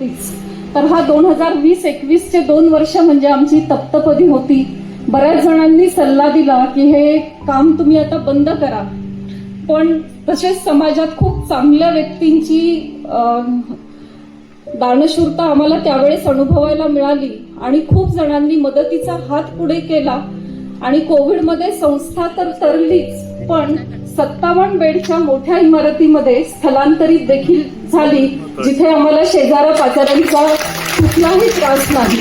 होतीच. तर हा दोन हजार वीस एकवीसचे दोन वर्ष म्हणजे आमची तप्तपदी होती. बऱ्याच जणांनी सल्ला दिला की हे काम तुम्ही आता बंद करा. पण तसेच समाजात खूप चांगल्या व्यक्तींची दानशूरता आम्हाला त्यावेळेस अनुभवायला मिळाली आणि खूप जणांनी मदतीचा हात पुढे केला. आणि कोविडमध्ये संस्था तर तरलीच पण सत्तावन्न बेडच्या मोठ्या इमारतीमध्ये स्थलांतरित देखील झाली जिथे आम्हाला शेजारा पाचाऱ्यांचा कुठलाही त्रास नाही.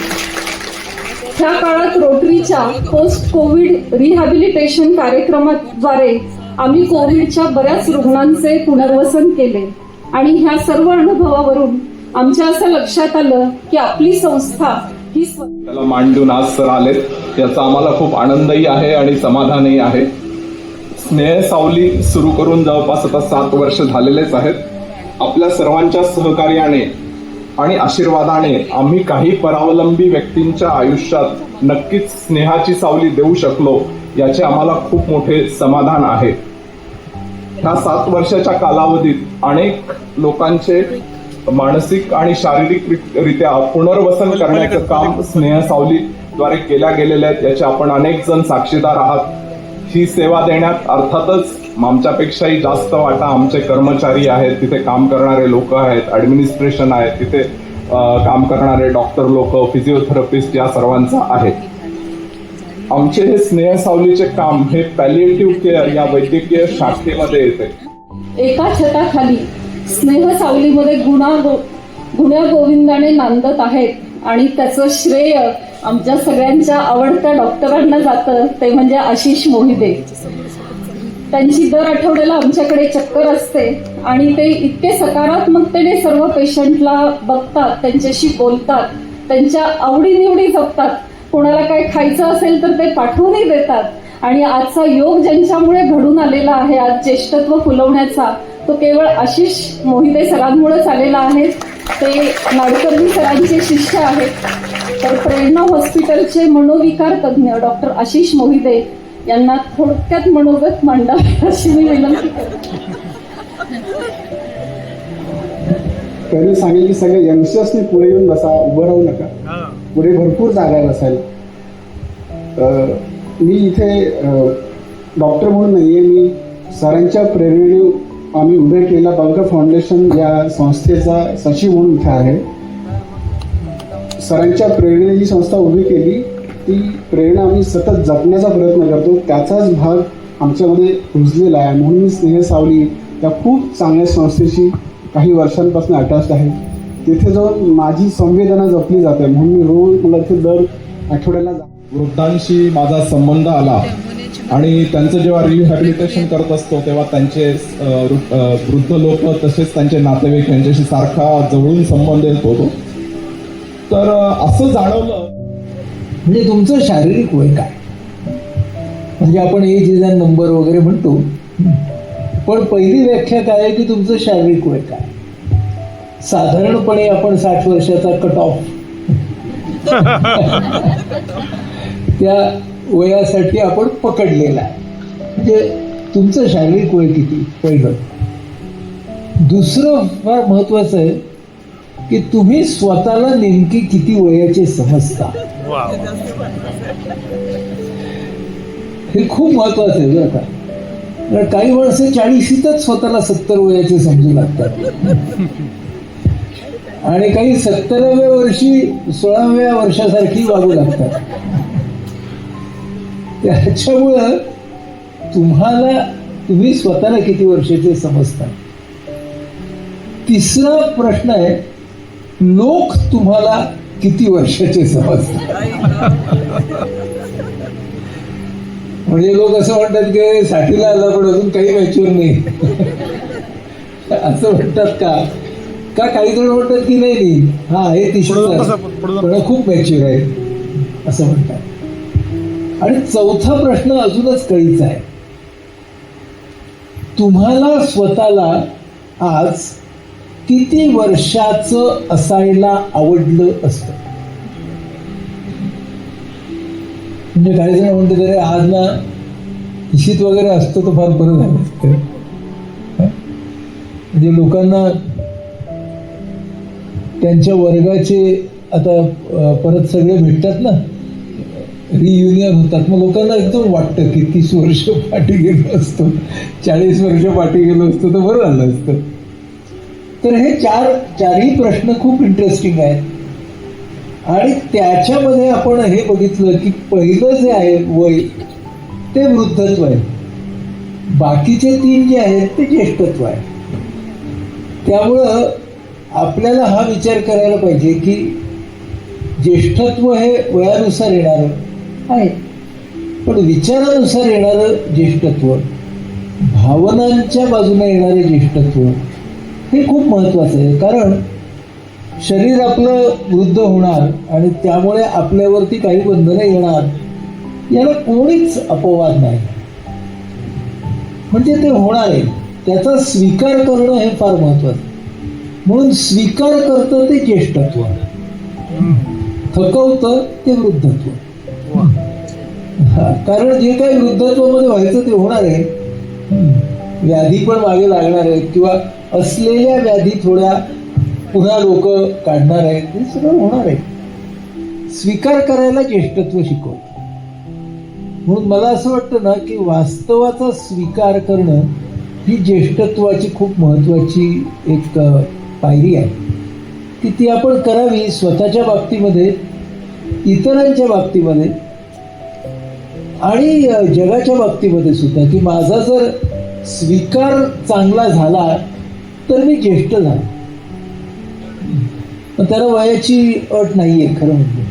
त्या काळात रोटरीच्या पोस्ट कोविड रिहॅबिलिटेशन कार्यक्रमाद्वारे आम्ही कोविडच्या बऱ्याच रुग्णांचे पुनर्वसन केले. आणि ह्या सर्व अनुभवावरून आमच्या असं लक्षात आलं की आपली संस्था ही मांडून त्याला आज सर आलेत. याचा आम्हाला खूप आनंदही आहे आणि समाधानही आहे. स्नेहसावली सुरू करून जवळपास आता सात वर्ष झालेलेच आहेत. आपल्या सर्वांच्या सहकार्याने आणि आशीर्वादाने आम्ही काही परावलंबी व्यक्तींच्या आयुष्यात नक्कीच स्नेहाची सावली देऊ शकलो याचे आम्हाला खूप मोठे समाधान आहे. ह्या सात वर्षाच्या कालावधीत अनेक लोकांचे मानसिक आणि शारीरिक रित्या पुनर्वसन करण्याचं काम स्नेहसावलीद्वारे केल्या गेलेल्या आहेत याचे आपण अनेक जण साक्षीदार आहात. ही सेवा देण्यात अर्थातच आमच्यापेक्षाही जास्त वाटा आमचे कर्मचारी आहेत तिथे काम करणारे लोक आहेत ऍडमिनिस्ट्रेशन आहे तिथे काम करणारे डॉक्टर लोक फिजिओथेरपिस्ट या सर्वांचा आहे. आमचे हे स्नेह सावलीचे काम हे पॅलिएटिव्ह केअर या वैद्यकीय शाखेमध्ये येते. एका छताखाली स्नेह सावलीमध्ये गुणा गुण्या गोविंदाने नांदत आहेत. आणि त्याचं श्रेय आमच्या सगळ्यांच्या आवडत्या डॉक्टरांना जातं ते म्हणजे आशिष मोहिते. त्यांची दर आठवड्याला आमच्याकडे चक्कर असते आणि ते इतके सकारात्मकतेने सर्व पेशंटला बघतात त्यांच्याशी बोलतात त्यांच्या आवडीनिवडी जपतात. कोणाला काय खायचं असेल तर ते पाठवूनही देतात. आणि आजचा योग ज्यांच्यामुळे घडून आलेला आहे आज ज्येष्ठत्व फुलवण्याचा तो केवळ आशिष मोहिते सरांमुळेच आलेला आहे. ते नाडकर्णी सरांचे शिष्य आहेत. तर प्रेरणा हॉस्पिटलचे मनोविकार तज्ज्ञ डॉक्टर आशिष मोहिते यांना थोडक्यात मनोगत मांडावे अशी मी विनंती करते. सांगेल की सगळे यंगस्टर्सनी पुढे येऊन बसा उभं राहू नका. पुढे भरपूर जागा बसायला. मी इथे डॉक्टर म्हणून नाही आहे मी सरांच्या प्रेरणेने आम्ही उभे केला. बंकर फाउंडेशन या संस्थेचा सचिव म्हणून इथे आहे. सरांच्या प्रेरणेने जी संस्था उभी केली. ती प्रेरणा आम्ही सतत जपण्याचा प्रयत्न करतो. त्याचाच भाग आमच्यामध्ये रुजलेला आहे. म्हणून मी स्नेह सावली या खूप चांगल्या संस्थेशी काही वर्षांपासून अटॅच आहे. तिथे जाऊन माझी संवेदना जपली जाते. म्हणून मी रोज मला तिथे दर आठवड्याला जा वृद्धांशी माझा संबंध आला. आणि त्यांचं जेव्हा रिहॅबिलिटेशन करत असतो तेव्हा त्यांचे वृद्ध लोक तसेच त्यांचे नातेवाईक यांच्याशी सारखा जवळून संबंध येत होतो. तर असं जाणवलं. म्हणजे तुमचं शारीरिक वय काय? म्हणजे आपण एज इज अँड नंबर वगैरे म्हणतो. पण पहिली व्याख्या काय आहे की तुमचं शारीरिक वय काय? साधारणपणे आपण साठ वर्षाचा कट ऑफ त्या वयासाठी आपण पकडलेला आहे. म्हणजे तुमचं शारीरिक वय किती? पहिलं. दुसरं फार महत्वाचं आहे की तुम्ही स्वतःला नेमकी किती वयाचे समजता. हे खूप महत्वाचं आहे बरं का. कारण काही माणसं चाळीशीतच स्वतःला सत्तर वयाचे समजू लागतात. आणि काही सत्तराव्या वर्षी सोळाव्या वर्षासारखी वागू लागतात. त्याच्यामुळं तुम्हाला तुम्ही स्वतःला किती वर्षाचे समजता? तिसरा प्रश्न आहे लोक तुम्हाला किती वर्षाचे समजतात? म्हणजे लोक असं म्हणतात की साठीला आला पण अजून काही मॅच्युअर नाही. असं म्हणतात का? का काही जण म्हणतात की नाही नाही. हा आहे तिसरा. पण खूप मॅच्युअर आहे. असं म्हणतात. आणि चौथा प्रश्न अजूनच कळीचा आहे. तुम्हाला स्वतःला आज किती वर्षाचं असायला आवडलं असतं? म्हणजे काही जण म्हणते तरी आज ना इशित वगैरे असतो तर फार बरं झालं असतं. म्हणजे लोकांना त्यांच्या वर्गाचे आता परत सगळे भेटतात ना? रियुनियन होतात. मग लोकांना एकदम वाटतं की तीस वर्ष पाठी गेलो असतो. चाळीस वर्ष पाठी गेलो असतो तर बरं झालं असतं. तर हे चार चारही प्रश्न खूप इंटरेस्टिंग आहेत. आणि त्याच्यामध्ये आपण हे बघितलं की पहिलं जे आहे वय ते वृद्धत्व आहे. बाकीचे तीन जे आहेत ते ज्येष्ठत्व आहे. त्यामुळं आपल्याला हा विचार करायला पाहिजे की ज्येष्ठत्व हे वयानुसार येणारं. आहे पण विचारानुसार येणारं ज्येष्ठत्व भावनांच्या बाजूने येणारे ज्येष्ठत्व हे खूप महत्वाचं आहे. कारण शरीर आपलं वृद्ध होणार आणि त्यामुळे आपल्यावरती काही बंधनं येणार याला कोणीच अपवाद नाही. म्हणजे ते होणार आहे. त्याचा स्वीकार करणं हे फार महत्वाचं म्हणून स्वीकार करतं ते ज्येष्ठत्व. थकवतं ते वृद्धत्व. कारण जे काही वृद्धत्वामध्ये व्हायचं ते होणार आहे. व्याधी पण मागे लागणार आहेत किंवा असलेल्या व्याधी थोड्या पुन्हा लोक काढणार आहेत. हे सगळं होणार आहे. स्वीकार करायला ज्येष्ठत्व शिकवत. म्हणून मला असं वाटतं ना की वास्तवाचा स्वीकार करणं ही ज्येष्ठत्वाची खूप महत्वाची एक पायरी आहे. की ती आपण करावी स्वतःच्या बाबतीमध्ये इतरांच्या बाबतीमध्ये आणि जगाच्या बाबतीमध्ये सुद्धा की माझा जर स्वीकार चांगला झाला तर मी ज्येष्ठ झालो. पण त्याला वयाची अट नाही आहे खरं म्हणजे.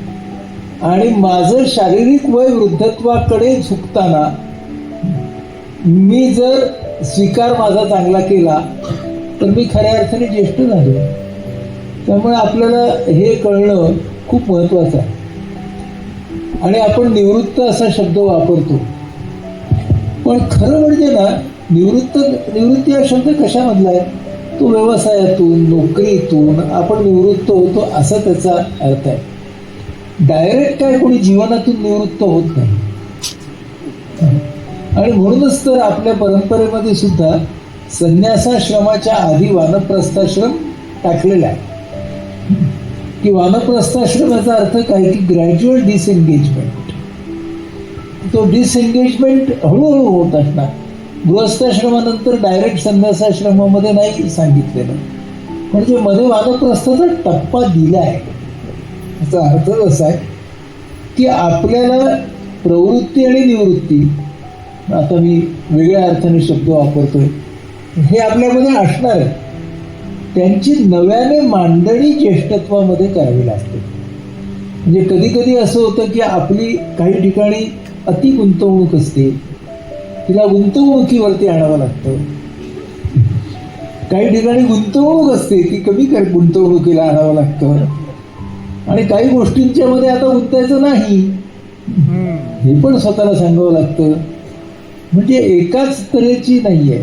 आणि माझं शारीरिक वय वृद्धत्वाकडे झुकताना मी जर स्वीकार माझा चांगला केला तर मी खऱ्या अर्थाने ज्येष्ठ झालो. त्यामुळे आपल्याला हे कळणं खूप महत्वाचं आहे. आणि आपण निवृत्त असा शब्द वापरतो. पण खरं म्हणजे ना निवृत्त निवृत्ती हा शब्द कशामधला आहे? तो व्यवसायातून नोकरीतून आपण निवृत्त होतो असा त्याचा अर्थ आहे. डायरेक्ट काय कोणी जीवनातून निवृत्त होत नाही. आणि म्हणूनच तर आपल्या परंपरेमध्ये सुद्धा संन्यासाश्रमाच्या आधी वानप्रस्थाश्रम टाकलेला आहे. की वानप्रस्थाश्रमाचा अर्थ काय की ग्रॅज्युअल डिसएंगेजमेंट तो डिसएंगेजमेंट हळूहळू होत असणार. गृहस्थाश्रमानंतर डायरेक्ट संन्यासाश्रमामध्ये नाही सांगितलेलं. म्हणजे मध्ये वानप्रस्थाचा टप्पा दिला आहे याचा अर्थ असा आहे की आपल्याला प्रवृत्ती आणि निवृत्ती आता मी वेगळ्या अर्थाने शब्द वापरतोय हे आपल्यामध्ये असणार आहे. त्यांची नव्याने मांडणी ज्येष्ठत्वामध्ये करावी लागते. म्हणजे कधी कधी असं होतं की आपली काही ठिकाणी अति गुंतवणूक असते तिला गुंतवणुकीवरती आणावं लागतं. काही ठिकाणी गुंतवणूक असते ती कमी कर गुंतवणुकीला आणावं लागतं. आणि काही गोष्टींच्या मध्ये आता गुंतायचं नाही. हे पण स्वतःला सांगावं लागतं. म्हणजे एकाच तऱ्हेची नाही आहे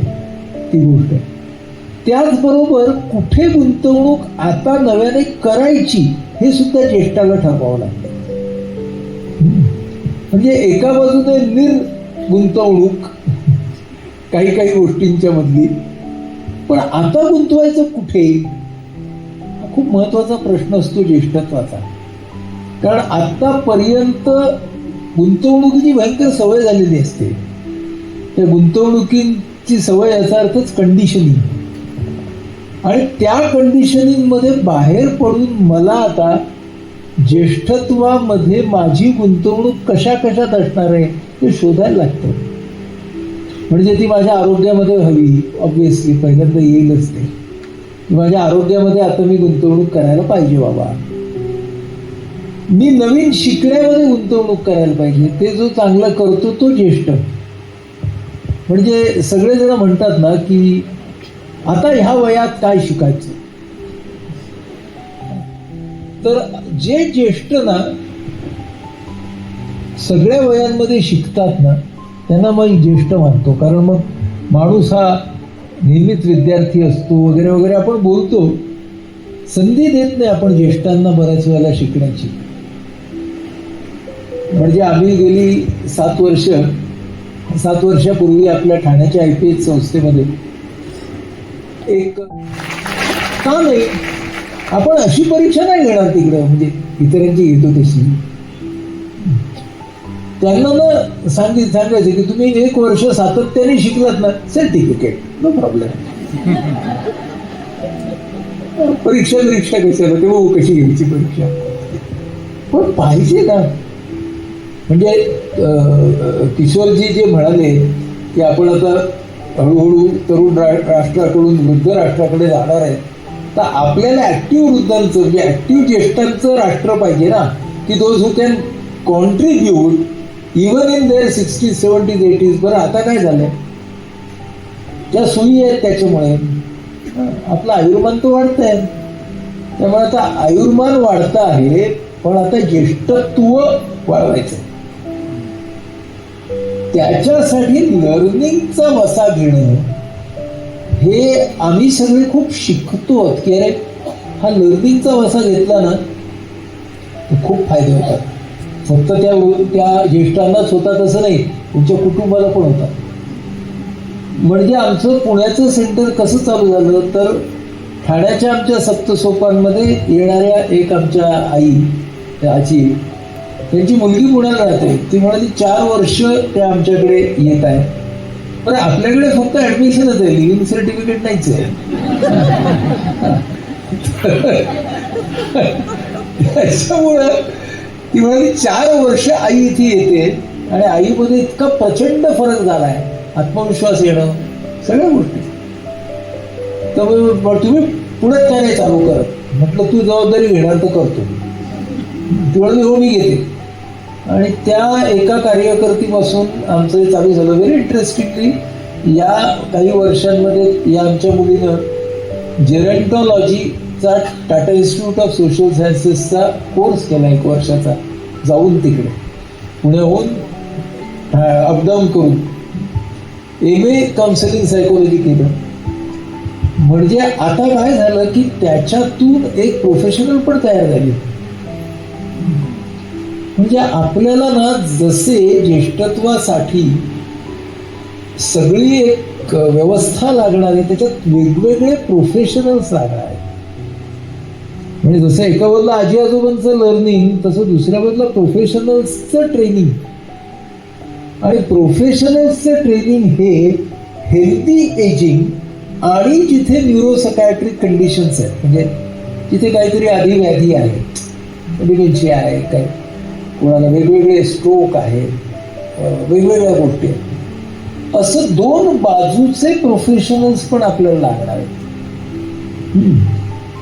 ती गोष्ट. त्याचबरोबर कुठे गुंतवणूक आता नव्याने करायची हे सुद्धा ज्येष्ठाला ठरवावं लागतं. म्हणजे एका बाजूने निर गुंतवणूक काही काही गोष्टींच्या मधली पण आता गुंतवायचं कुठे? हा खूप महत्त्वाचा प्रश्न असतो ज्येष्ठत्वाचा. कारण आतापर्यंत गुंतवणुकीची भयंकर सवय झालेली असते. त्या गुंतवणुकींची सवय याचा अर्थच कंडिशनिंग आणि त्या कंडिशनिंगमध्ये बाहेर पडून मला आता ज्येष्ठत्वामध्ये माझी गुंतवणूक कशा कशात असणार आहे ते शोधायला लागतं. म्हणजे ती माझ्या आरोग्यामध्ये हवी ऑब्विसली पहिल्यांदा येईलच ते. माझ्या आरोग्यामध्ये आता मी गुंतवणूक करायला पाहिजे बाबा. मी नवीन शिकण्यामध्ये गुंतवणूक करायला पाहिजे. ते जो चांगला करतो तो ज्येष्ठ. म्हणजे सगळेजण म्हणतात ना की आता ह्या वयात काय शिकायचं? तर जे ज्येष्ठ ना सगळ्या वयांमध्ये शिकतात ना त्यांना मग ज्येष्ठ मानतो. कारण मग माणूस हा नेहमीच विद्यार्थी असतो वगैरे वगैरे आपण बोलतो. संधी देत नाही आपण ज्येष्ठांना बऱ्याच वेळेला शिकण्याची. म्हणजे आम्ही गेली सात वर्ष सात वर्षापूर्वी आपल्या ठाण्याच्या आय पी एस संस्थेमध्ये एक. का नाही? आपण अशी परीक्षा नाही घेणार तिकडं. म्हणजे इतरांची घेतो तशी. त्यांना ना सांगित सांगायचं की तुम्ही एक वर्ष सातत्याने शिकलात ना सर्टिफिकेट नो प्रॉब्लेम परीक्षा परीक्षा कशाला? तेव्हा हो कशी घ्यायची परीक्षा? पण पाहिजे ना. म्हणजे किशोरजी जे म्हणाले की आपण आता हळूहळू तरुण रा- राष्ट्राकडून वृद्ध राष्ट्राकडे जाणार आहे. तर आपल्याला ऍक्टिव्ह वृद्धांचं म्हणजे ऍक्टिव्ह ज्येष्ठांचं राष्ट्र पाहिजे ना. की those who can contribute even in their sixty seventies eighties बरं आता काय झालंय? ज्या सुई आहेत त्याच्यामुळे आपलं आयुर्मान तर आहे त्यामुळे आता आयुर्मान वाढतं आहे पण आता ज्येष्ठत्व वाढवायचं त्याच्यासाठी लर्निंगचा वसा घेणं. हे आम्ही सगळे खूप शिकतो. आहोत की अरे हा लर्निंगचा वसा घेतला ना तर खूप फायदे होतात. फक्त त्या त्या ज्येष्ठांनाच होतात असं नाही तुमच्या कुटुंबाला पण होतात. म्हणजे आमचं पुण्याचं सेंटर कसं चालू झालं तर ठाण्याच्या आमच्या सप्तसोपांमध्ये येणाऱ्या एक आमच्या आई आजी त्यांची मुलगी पुण्याला राहते. ती म्हणाली चार वर्ष ते आमच्याकडे येत आहे. पण आपल्याकडे फक्त ऍडमिशनच आहे. लिव्हिंग सर्टिफिकेट नाहीच आहे. त्याच्यामुळं ती म्हणाली चार वर्ष आई इथे येते आणि आईमध्ये इतका प्रचंड फरक झाला आहे आत्मविश्वास येणं सगळ्या गोष्टी. त्यामुळे तुम्ही पुढे काय नाही चालू करत. म्हटलं तू जबाबदारी घेणार तर करतो. ती म्हणाली हो मी घेते. आणि त्या एका कार्यकर्तीपासून आमचं हे चालू झालं. व्हेरी इंटरेस्टिंगली या काही वर्षांमध्ये या आमच्या मुलीनं जेरंटॉलॉजीचा टाटा इन्स्टिट्यूट ऑफ सोशल सायन्सेसचा कोर्स केला एक वर्षाचा जाऊन तिकडे. पुण्याहून अपडाऊन करून. एम ए काउन्सिलिंग सायकोलॉजी केलं. म्हणजे आता काय झालं की त्याच्यातून एक प्रोफेशनल पण तयार झाली. म्हणजे आपल्याला ना जसे ज्येष्ठत्वासाठी सगळी एक व्यवस्था लागणार आहे त्याच्यात वेगवेगळे प्रोफेशनल्स लागणार आहेत. म्हणजे जसं एका बाजूला आजी आजोबांचं लर्निंग तसं दुसऱ्या बाजूला प्रोफेशनल्सचं ट्रेनिंग आणि प्रोफेशनल्सचं ट्रेनिंग हे हेल्दी एजिंग आणि जिथे न्यूरोसकायट्रिक कंडिशन्स आहेत. म्हणजे तिथे काहीतरी आधी व्याधी आहे डिमेन्शिया आहे काय कोणाला वेगवेगळे स्ट्रोक आहेत वेगवेगळ्या गोष्टी आहेत. असं दोन बाजूचे प्रोफेशनल्स पण आपल्याला लागणार आहेत.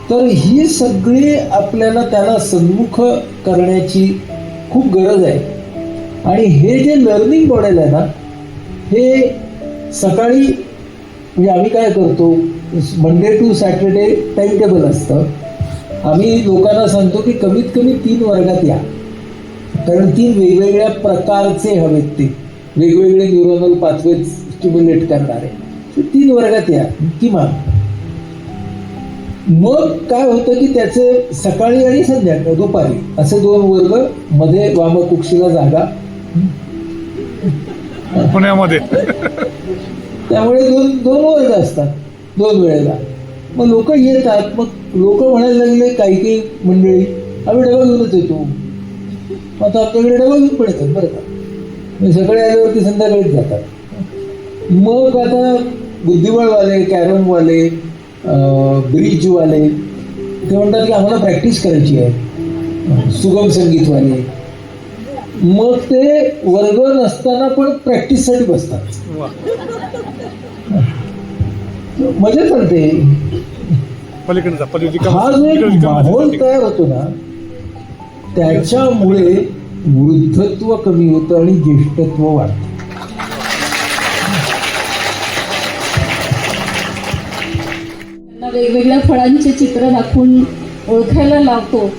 तर ही सगळी आपल्याला त्याला सन्मुख करण्याची खूप गरज आहे. आणि हे जे लर्निंग मॉडेल आहे ना हे सकाळी म्हणजे आम्ही काय करतो Monday to Saturday time table असतं. आम्ही लोकांना सांगतो की कमीत कमी तीन वर्गात या. कारण तीन वेगवेगळ्या प्रकारचे हवेत ते. वेगवेगळे न्यूरोनल पाथवे स्टिम्युलेट करणारे. तीन वर्गात या. किमान मग काय होतं की त्याचे सकाळी आणि संध्याकाळी दुपारी असे दोन वर्गमध्ये वामकुक्षीला जागा. पुण्यामध्ये. त्यामुळे दोन दोन वर्ग असतात. दोन वेळेला. मग लोक येतात. मग लोक म्हणायला लागले काही काही मंडळी आम्ही डबा घेऊनच येतो. आता आपल्याकडे डबा घेऊन पण येतात बरं का. म्हणजे सकाळी आल्यावरती संध्याकाळीच जातात. मग आता बुद्धिबळवाले कॅरमवाले ब्रिजवाले ते म्हणतात की आम्हाला प्रॅक्टिस करायची आहे. सुगम संगीतवाले. मग ते वर्ग नसताना पण प्रॅक्टिससाठी बसतात. मजा चालते हा जो एक माहोल तयार होतो ना त्याच्यामुळे वृद्धत्व कमी होतं आणि ज्येष्ठत्व वाढतं. त्यांना वेगवेगळ्या फळांचे चित्र दाखवून ओळखायला लावतो.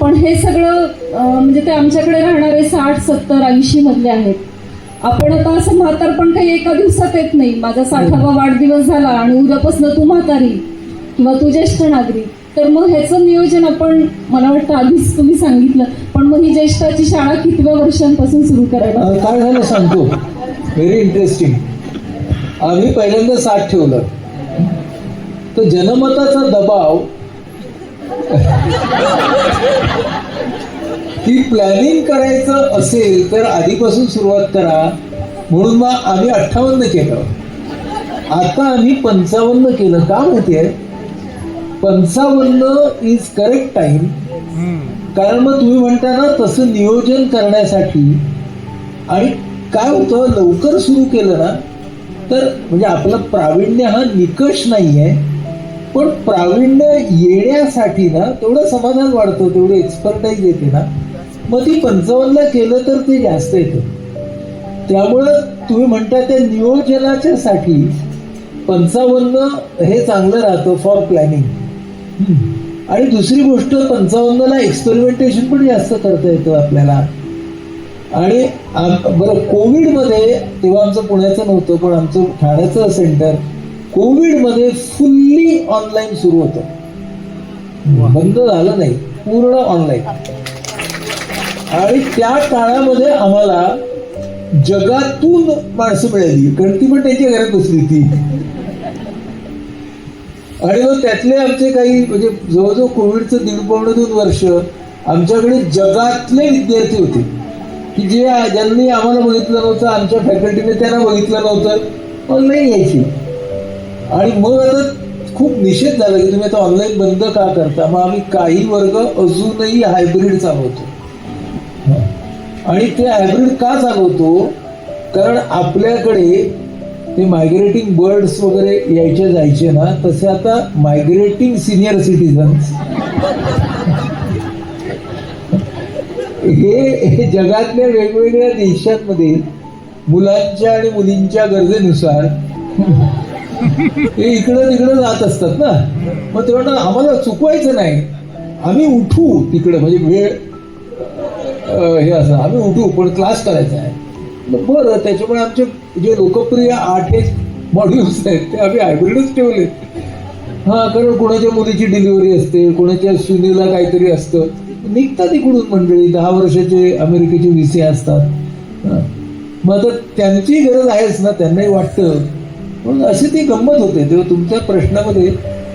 पण हे सगळं म्हणजे ते आमच्याकडे राहणारे साठ सत्तर ऐंशी मधले आहेत. आपण आता असं म्हातार पण काही एका दिवसात येत नाही. माझा साठावा वाढदिवस झाला आणि उद्यापासून तू म्हातारी किंवा तू ज्येष्ठ नागरिक. तर मग ह्याचं नियोजन आपण मला वाटतं आधीच तुम्ही सांगितलं पण मग ही ज्येष्ठाची शाळा कितव्या वर्षांपासून सुरू करायला? काय झालं सांगतो. व्हेरी इंटरेस्टिंग आम्ही पहिल्यांदा साठ ठेवलं. तर जनमताचा दबाव की प्लॅनिंग करायचं असेल तर आधीपासून सुरुवात करा. म्हणून मग आम्ही अठ्ठावन्न केलं. आता आम्ही पंचावन्न केलं. का माहितीये पंचावन्न इज करेक्ट टाइम कारण मग तुम्ही म्हणता ना तसं नियोजन करण्यासाठी आणि काय होतं लवकर सुरू केलं ना तर म्हणजे आपलं प्रावीण्य हा निकष नाहीये. पण प्रावीण्य येण्यासाठी ना तेवढं समाधान वाढतं तेवढी एक्सपर्टाईज येते ना. मग ती पंचावन्नला केलं तर ते जास्त येतं. त्यामुळं तुम्ही म्हणता त्या नियोजनाच्या साठी पंचावन्न हे चांगलं राहतं फॉर प्लॅनिंग आणि दुसरी गोष्ट पंचावन्नला एक्सपेरिमेंटेशन पण जास्त करता येतं आपल्याला. आणि बरं कोविडमध्ये तेव्हा आमचं पुण्याचं नव्हतं पण आमचं ठाण्याचं सेंटर कोविडमध्ये फुल्ली ऑनलाईन सुरू होतं. बंद झालं नाही पूर्ण ऑनलाईन आणि त्या काळामध्ये आम्हाला जगातून माणसं मिळाली कारण ती पण त्यांच्या घरात बसली ती आणि मग त्यातले आमचे काही म्हणजे जवळजवळ कोविडचं दीड पावणे दोन वर्ष आमच्याकडे जगातले विद्यार्थी होते. की जे ज्यांनी आम्हाला बघितलं नव्हतं आमच्या फॅकल्टीने त्यांना बघितलं नव्हतं ऑनलाईन यायची. आणि मग आता खूप निषेध झाला की तुम्ही आता ऑनलाईन बंद का करता? मग आम्ही काही वर्ग अजूनही हायब्रिड चालवतो. आणि ते हायब्रिड का चालवतो? कारण आपल्याकडे ते मायग्रेटिंग बर्ड्स वगैरे यायचे जायचे ना तसे आता मायग्रेटिंग सिनियर सिटीजन्स हे हे जगातल्या वेगवेगळ्या देशांमध्ये मुलांच्या आणि मुलींच्या गरजेनुसार हे इकडं तिकडं जात असतात ना. मग तेव्हा ना आम्हाला चुकवायचं नाही. आम्ही उठू तिकडं. म्हणजे वेळ हे असं आम्ही उठू पण क्लास करायचा आहे. बरं त्याच्यामुळे आमचे जे लोकप्रिय आठ एक मॉड्यूल्स आहेत ते आम्ही हायब्रिडच ठेवले. हा कारण कोणाच्या मुलीची डिलिव्हरी असते कोणाच्या सुनीला काहीतरी असतं. निघतात इकडून मंडळी दहा वर्षाचे अमेरिकेचे विसे असतात. मग आता त्यांची गरज आहेच ना त्यांनाही वाटतं. म्हणून अशी ती गंमत होते. तेव्हा तुमच्या प्रश्नामध्ये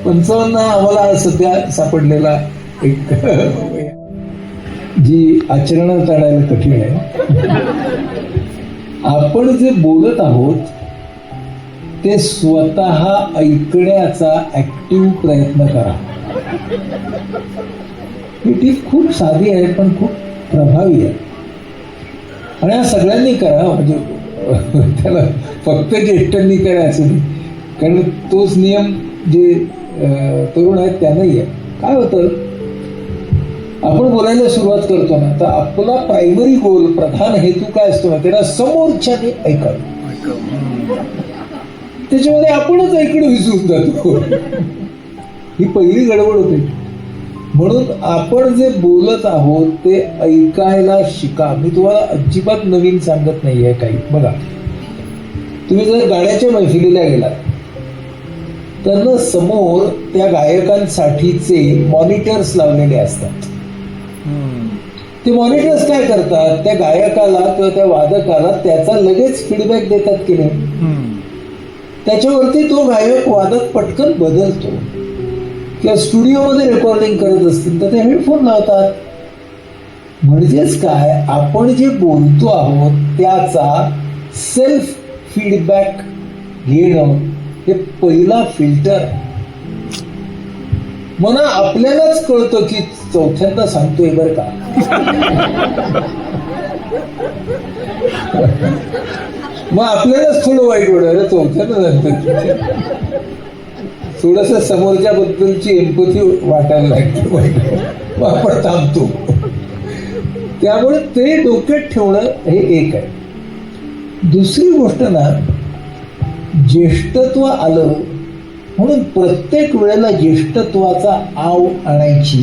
पंचावन्न आम्हाला सध्या सापडलेला एक जी आचरणात आणायला कठीण आहे. आपण जे बोलत आहोत ते स्वतः ऐकण्याचा ऍक्टिव्ह प्रयत्न करा. ही टीप खूप साधी आहे पण खूप प्रभावी आहे. आणि हा सगळ्यांनी करा म्हणजे त्याला फक्त ज्येष्ठांनी करा असं नाही. कारण तोच नियम जे तरुण आहेत त्यांनाही आहे. काय होतं आपण बोलायला सुरुवात करतो ना तर आपला प्रायमरी गोल प्रधान हेतू काय असतो ना त्याला समोरच्याने ऐकावं. त्याच्यामध्ये आपणच ऐकणं विसरून जातो. ही पहिली गडबड होते. म्हणून आपण जे बोलत आहोत ते ऐकायला शिका. मी तुम्हाला अजिबात नवीन सांगत नाहीये काही. बघा तुम्ही जर गाण्याच्या मैफिलीला गेलात त्यांना समोर त्या गायकांसाठीचे मॉनिटर्स लावलेले असतात. ते मॉनिटर्स काय करतात? त्या गायकाला किंवा त्या वादकाला त्याचा लगेच फीडबॅक देतात की नाही? त्याच्यावरती तो गायक वादक पटकन बदलतो. किंवा स्टुडिओमध्ये रेकॉर्डिंग करत असतील तर ते हेडफोन लावतात. म्हणजेच काय? आपण जे बोलतो आहोत त्याचा सेल्फ फीडबॅक घेणं हे पहिला फिल्टर आहे म्हणा आपल्यालाच कळतं की चौथ्यांदा सांगतोय बरं का. मग आपल्यालाच थोडं वाईट वाटत अरे चौथ्यांदा सांगतोय. थोडस समोरच्या बद्दलची एम्पथी वाटायला लागते वाईट. मग आपण थांबतो. त्यामुळे ते डोक्यात ठेवणं हे एक आहे. दुसरी गोष्ट ना ज्येष्ठत्व आलं म्हणून प्रत्येक वेळेला ज्येष्ठत्वाचा आव आणायची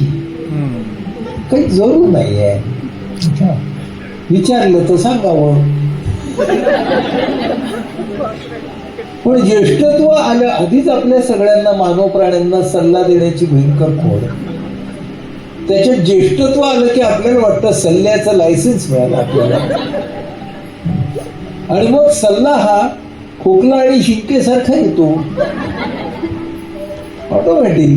काही जरूर नाही आहे विचारलं तर सांगावं. पण ज्येष्ठत्व आलं आधीच आपल्या सगळ्यांना मानव प्राण्यांना सल्ला देण्याची भयंकर खोड. त्याच्यात ज्येष्ठत्व आलं की आपल्याला वाटतं सल्ल्याचं लायसन्स मिळालं आपल्याला. आणि मग सल्ला हा खोकला आणि शिंकेसारखा येतो. ऑटोमॅटिक.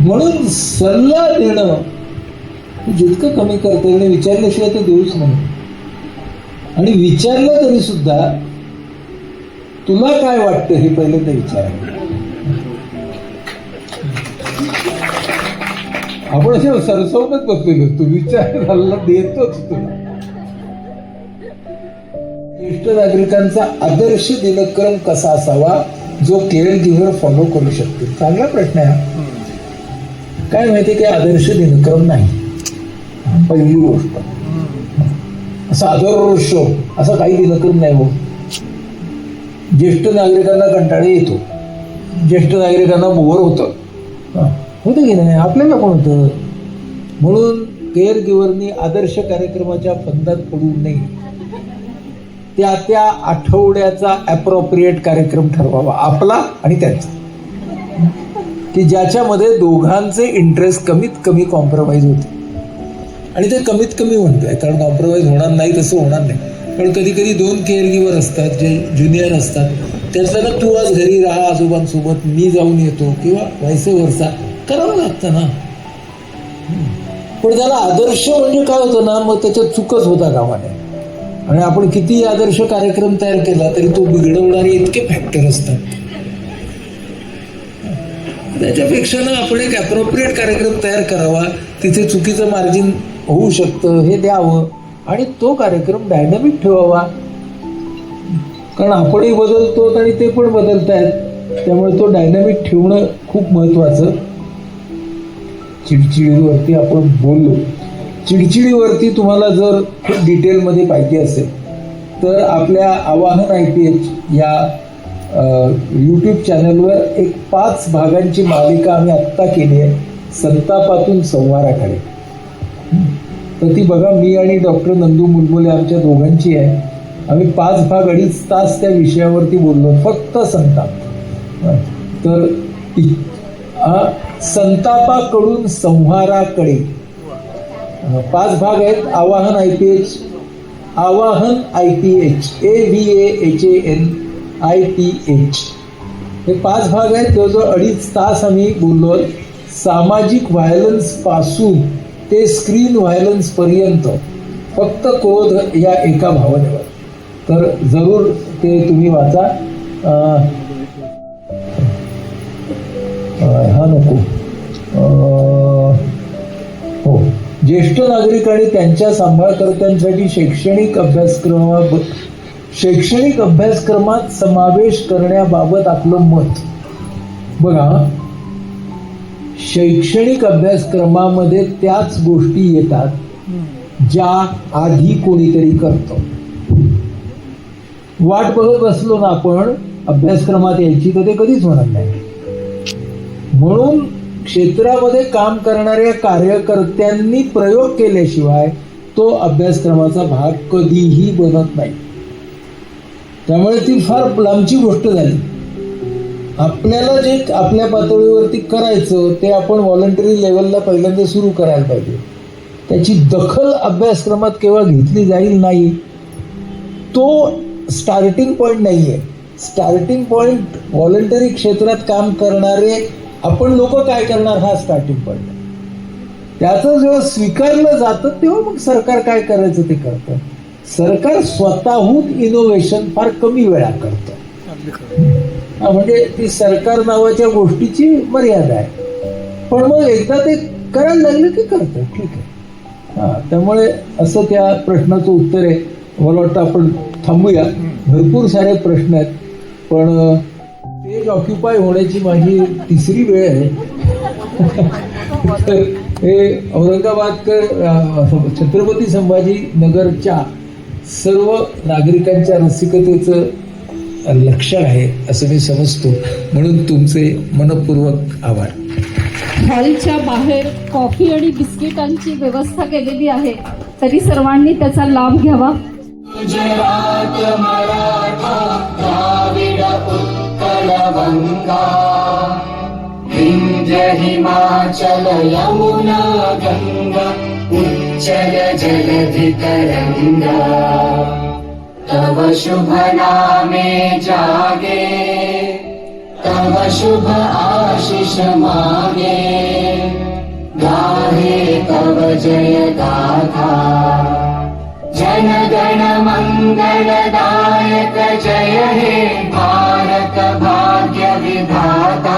म्हणून सल्ला देणं जितकं कमी करता येईल विचारल्याशिवाय तर देऊच नाही. आणि विचारलं तरी सुद्धा तुला काय वाटतं हे पहिल्यांदा विचार. आपण असे सरसवतच बसलेलो असतो विचार झाला देतोच तुला. ज्येष्ठ नागरिकांचा आदर्श दिनक्रम कसा असावा? जो केअर गिव्हर फॉलो करू शकतील चांगला प्रश्न आहे काय माहिती की आदर्श दिनक्रम नाही. पहिली गोष्ट. असं आदर्श असा काही दिनक्रम नाही हो. ज्येष्ठ नागरिकांना कंटाळा येतो. ज्येष्ठ नागरिकांना बोर होतं. होतं की नाही? आपल्याला कोण होतं. म्हणून केअर गिव्हरनी आदर्श कार्यक्रमाच्या फंदात पडू नये. त्या त्या आठवड्याचा अप्रोप्रिएट कार्यक्रम ठरवावा आपला आणि त्यांचा. की ज्याच्यामध्ये दोघांचे इंटरेस्ट कमीत कमी कॉम्प्रोमाइज होते. आणि ते कमीत कमी म्हणतोय कारण कॉम्प्रोमाइज होणार नाही तसं होणार नाही. पण कधी कधी दोन केअर गिवर असतात जे ज्युनियर असतात त्यांना तू आज घरी राहा आजोबांसोबत मी जाऊन येतो किंवा वैसे वरचा करावं लागतं ना. पण त्याला आदर्श म्हणजे काय होतं ना मग त्याच्यात चुकच होता कामाने आणि आपण किती आदर्श कार्यक्रम तयार केला तरी तो बिघडवणारे इतके फॅक्टर असतात. त्याच्यापेक्षा ना आपण एक अप्रोप्रिएट कार्यक्रम तयार करावा तिथे चुकीचं मार्जिन होऊ शकतं हे द्यावं आणि तो कार्यक्रम डायनामिक ठेवावा. कारण आपणही बदलतो आणि ते पण बदलत आहेत त्यामुळे तो डायनामिक ठेवणं खूप महत्वाचं. चिडचिडीवरती आपण बोललो. चिडचिडीवरती तुम्हाला जर खूप डिटेलमध्ये पाहिजे असेल तर आपल्या आवाहन आय पी एच या यूट्यूब चॅनलवर एक पाच भागांची मालिका आम्ही आत्ता केली आहे संतापातून संवाराकडे. तर ती बघा मी आणि डॉक्टर नंदू मुलमुले आमच्या दोघांची आहे. आम्ही पाच भाग अडीच तास त्या विषयावरती बोललो फक्त संताप. तर संतापाकडून संहाराकडे पाच भाग आहेत. Avahan I P H Avahan I P H A V A H A N I P H हे पाच भाग आहेत. जवळजवळ अडीच तास आम्ही बोललो सामाजिक व्हायलन्सपासून ते स्क्रीन व्हायलन्स पर्यंत फक्त क्रोध या एका भावनेवर. तर जरूर ते तुम्ही वाचा. हा नको. हो. ज्येष्ठ नागरिक आणि त्यांच्या सांभाळकर्त्यांसाठी शैक्षणिक अभ्यासक्रमा शैक्षणिक अभ्यासक्रमात समावेश करण्याबाबत आपलं मत. बघा शैक्षणिक अभ्यासक्रमामध्ये त्याच गोष्टी येतात ज्या आधी कोणीतरी करतं. वाट बघत बसलो ना आपण अभ्यासक्रमात यायची तर ते कधीच होणार नाही. म्हणून क्षेत्रामध्ये काम करणाऱ्या कार्यकर्त्यांनी प्रयोग केल्याशिवाय तो अभ्यासक्रमाचा भाग कधीही बनत नाही. त्यामुळे ती फार लांबची गोष्ट झाली. आपल्याला जे आपल्या पातळीवरती करायचं ते आपण व्हॉलंटरी लेवलला पहिल्यांदा सुरू करायला पाहिजे. त्याची दखल अभ्यासक्रमात केवळ घेतली जाईल नाही. तो स्टार्टिंग पॉईंट नाही आहे स्टार्टिंग पॉईंट व्हॉलंटरी क्षेत्रात काम करणारे आपण लोक काय करणार? हा स्टार्टिंग पॉईंट त्याचं जेव्हा स्वीकारलं जातं तेव्हा मग सरकार काय करायचं ते करतं. सरकार स्वतःहून इनोव्हेशन फार कमी वेळा करतं. म्हणजे ती सरकार नावाच्या गोष्टीची मर्यादा आहे. पण मग एकदा ते करायला लागलं की करतं. ठीक आहे. हा त्यामुळे असं त्या प्रश्नाचं उत्तर आहे. मला वाटतं आपण थांबूया. भरपूर सारे प्रश्न आहेत. पण स्टेज ऑक्युपाय होण्याची माझी तिसरी वेळ आहे. तर हे औरंगाबादकर छत्रपती संभाजी नगरच्या सर्व नागरिकांच्या रसिकतेचं लक्षण आहे असं मी समजतो. म्हणून तुमचे मनपूर्वक आभार. हॉलच्या बाहेर कॉफी आणि बिस्किटांची व्यवस्था केलेली आहे. तरी सर्वांनी त्याचा लाभ घ्यावा. विन्ध्य हिमाचल यमुना गङ्गा। उच्चल जलधितरङ्गा तव शुभ नामे जागे। तव शुभ आशिष मागे। गाहे तव जय गाथा जनगणमङ्गलदायक जय हे भारत भाग्य विधाता